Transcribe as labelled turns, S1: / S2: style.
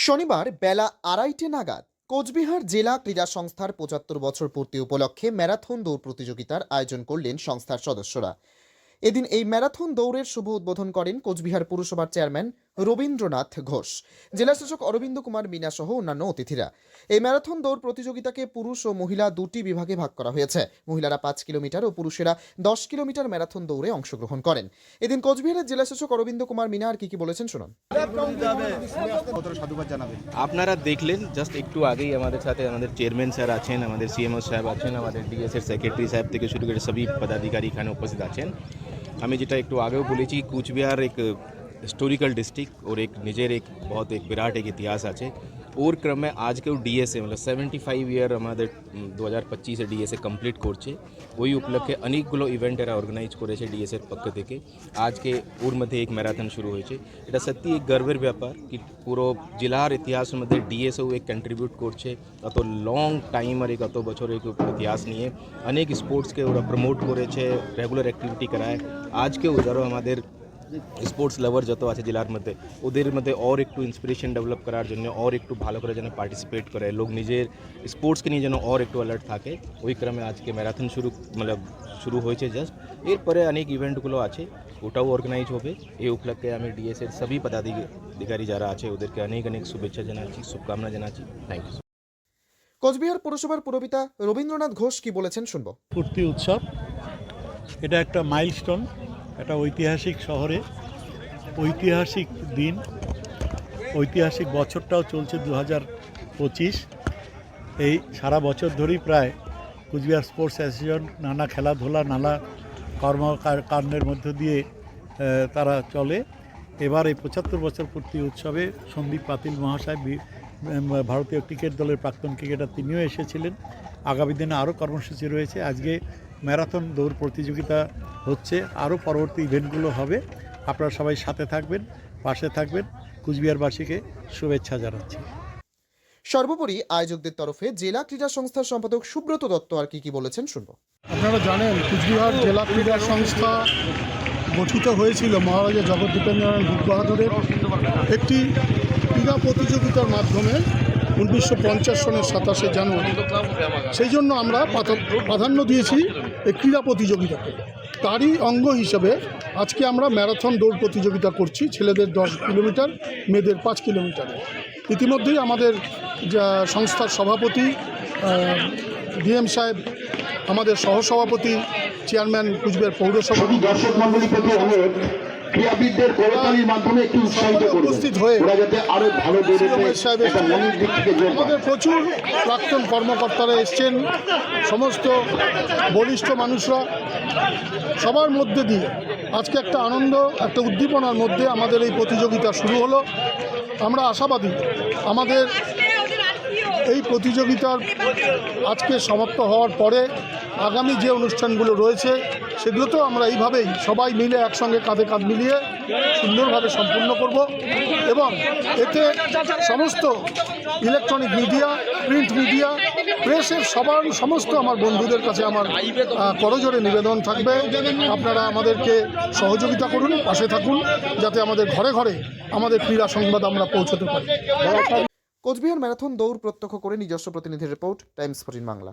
S1: শনিবার বেলা আড়াইটে নাগাদ কোচবিহার জেলা ক্রীড়া সংস্থার পঁচাত্তর বছর পূর্তি উপলক্ষে ম্যারাথন দৌড় প্রতিযোগিতার আয়োজন করলেন সংস্থার সদস্যরা। এদিন এই ম্যারাথন দৌড়ের শুভ উদ্বোধন করেন কোচবিহার পুরসভার চেয়ারম্যান রবীন্দ্রনাথ ঘোষ। জেলাশাসক অরবিন্দ কুমার মিনা সহ অন্যান্য অতিথিরা। এই ম্যারাথন দৌড় প্রতিযোগিতাকে পুরুষ ও মহিলা দুটি বিভাগে ভাগ করা হয়েছে। মহিলারা পাঁচ কিলোমিটার ও পুরুষেরা দশ কিলোমিটার ম্যারাথন দৌড়ে অংশগ্রহণ করেন। এদিন কোচবিহারের জেলাশাসক অরবিন্দ কুমার মিনা আর কি কি বলেছেন শুনুন।
S2: আপনারা দেখলেন জাস্ট একটু আগেই আমাদের সাথে আমাদের চেয়ারম্যান স্যার আছেন, আমাদের সিএমও সাহেব আছেন, আমাদের ডিএসএর সেক্রেটারি সাহেব থেকে শুরু করে সবই পদাধিকারী এখানে উপস্থিত আছেন। আমি যেটা একটু আগেও বলেছি, কুচবিহার এক हिस्टोरिकल डिस्ट्रिक्ट और एक निजेर एक बहुत एक विराट एक इतिहास আছে ওর ক্রমে আজকেও ডিএসএ মানে সেভেন্টি ফাইভ ইয়ার আমাদের দু হাজার পঁচিশে ডিএসএ কমপ্লিট করছে ওই উপলক্ষে অনেকগুলো ইভেন্ট এরা অর্গানাইজ করেছে ডিএসএর পক্ষ থেকে আজকে ওর মধ্যে এক ম্যারাথন শুরু হয়েছে এটা সত্যি এক গর্বের ব্যাপার কি পুরো জেলার ইতিহাসের মধ্যে ডিএসও এক কন্ট্রিবিউট করছে অত লং টাইম আর এক অত বছর এক ইতিহাস নিয়ে অনেক স্পোর্টসকে ওরা প্রমোট করেছে রেগুলার অ্যাক্টিভিটি করায় আজকেও যারা আমাদের স্পোর্টস লাভার যত আছে জেলার মধ্যে ওদের মধ্যে ওর একটু ইন্সপিরেশন ডেভেলপ করার জন্য ওর একটু ভালো করে যেন পার্টিসিপেট করে। লোক নিজের স্পোর্টসকে নিয়ে যেন ওর একটু অ্যালার্ট থাকে। ওই ক্রমে আজকে ম্যারাথন শুরু মানে শুরু হয়েছে জাস্ট এরপরে অনেক ইভেন্টগুলো আছে ওটাও অর্গানাইজ হবে। এই উপলক্ষে আমি ডিএসের সবই পদাধিকারী যারা আছে ওদেরকে অনেক অনেক শুভেচ্ছা জানাচ্ছি শুভকামনা জানাচ্ছি। থ্যাংক ইউ
S1: কোচবিহার পুরসভার পুরপিতা রবীন্দ্রনাথ ঘোষ কি বলেছেন শুনব।
S3: পূর্তি উৎসব। এটা একটা মাইলস্টোন একটা ঐতিহাসিক শহরে। ঐতিহাসিক দিন। ঐতিহাসিক বছরটাও চলছে দু হাজার পঁচিশ। এই সারা বছর ধরেই প্রায় কুচবিহার স্পোর্টস অ্যাসোসিয়েশন নানা খেলাধুলা, নানা কর্মকাণ্ডের মধ্য দিয়ে তারা চলে। এবার এই পঁচাত্তর বছর পূর্তি উৎসবে সন্দীপ পাতিল মহাশয় ভারতীয় ক্রিকেট দলের প্রাক্তন ক্রিকেটার তিনিও এসেছিলেন। আগামী দিনে আরও কর্মসূচি রয়েছে। আজকে ম্যারাথন দৌড় প্রতিযোগিতা হচ্ছে। আরও পরবর্তী ইভেন্টগুলো হবে। আপনারা সবাই সাথে থাকবেন পাশে থাকবেন। কুচবিহারবাসীকে শুভেচ্ছা জানাচ্ছি।
S1: সর্বোপরি আয়োজকদের তরফে জেলা ক্রীড়া সংস্থার সম্পাদক সুব্রত দত্ত আর কি কি বলেছেন শুনব।
S4: আপনারা জানেন কুচবিহার জেলা ক্রীড়া সংস্থা গঠিত হয়েছিল মহারাজা জগদ্দীপেন্দ্রনাথ ভূপ বাহাদুরের একটি ক্রীড়া প্রতিযোগিতার মাধ্যমে উনিশশো পঞ্চাশ সনের সাতাশে জানুয়ারি। সেই জন্য আমরা প্রাধান্য দিয়েছি এই ক্রীড়া প্রতিযোগিতাকে তারই অঙ্গ হিসেবে আজকে আমরা ম্যারাথন দৌড় প্রতিযোগিতা করছি ছেলেদের দশ কিলোমিটার, মেয়েদের পাঁচ কিলোমিটারে। ইতিমধ্যেই আমাদের যা সংস্থার সভাপতি ডিএম সাহেব, আমাদের সহসভাপতি, চেয়ারম্যান কুচবিহার পৌরসভা
S5: দর্শক মন্ডলী প্রতি অনুরোধ ক্রীড়াবিদদের করতালির মাধ্যমে একটু উৎসাহিত করবেন। ওরা যাতে আরও ভালো একটা মনের দিক থেকে
S4: আমাদের প্রচুর প্রাক্তন কর্মকর্তারা এসছেন সমস্ত বলিষ্ঠ মানুষরা। সবার মধ্যে দিয়ে আজকে একটা আনন্দ একটা উদ্দীপনার মধ্যে আমাদের এই প্রতিযোগিতা শুরু হলো। আমরা আশাবাদী আমাদের এই প্রতিযোগিতার আজকে সমাপ্ত হওয়ার পরে আগামী যে অনুষ্ঠানগুলো রয়েছে সেগুলোতেও আমরা এইভাবেই সবাই মিলে একসঙ্গে কাঁধে কাঁধ মিলিয়ে সুন্দরভাবে সম্পূর্ণ করব এবং এতে সমস্ত ইলেকট্রনিক মিডিয়া প্রিন্ট মিডিয়া প্রেসের সবার সমস্ত আমার বন্ধুদের কাছে আমার করজোরে নিবেদন থাকবে। আপনারা আমাদেরকে সহযোগিতা করুন, পাশে থাকুন, যাতে আমাদের ঘরে ঘরে আমাদের ক্রীড়া সংবাদ আমরা পৌঁছতে পারি।
S1: কোচবিহার ম্যারাথন দৌড় প্রত্যক্ষ করে নিজস্ব প্রতিনিধির রিপোর্ট, টাইমস ফোর্টিন বাংলা।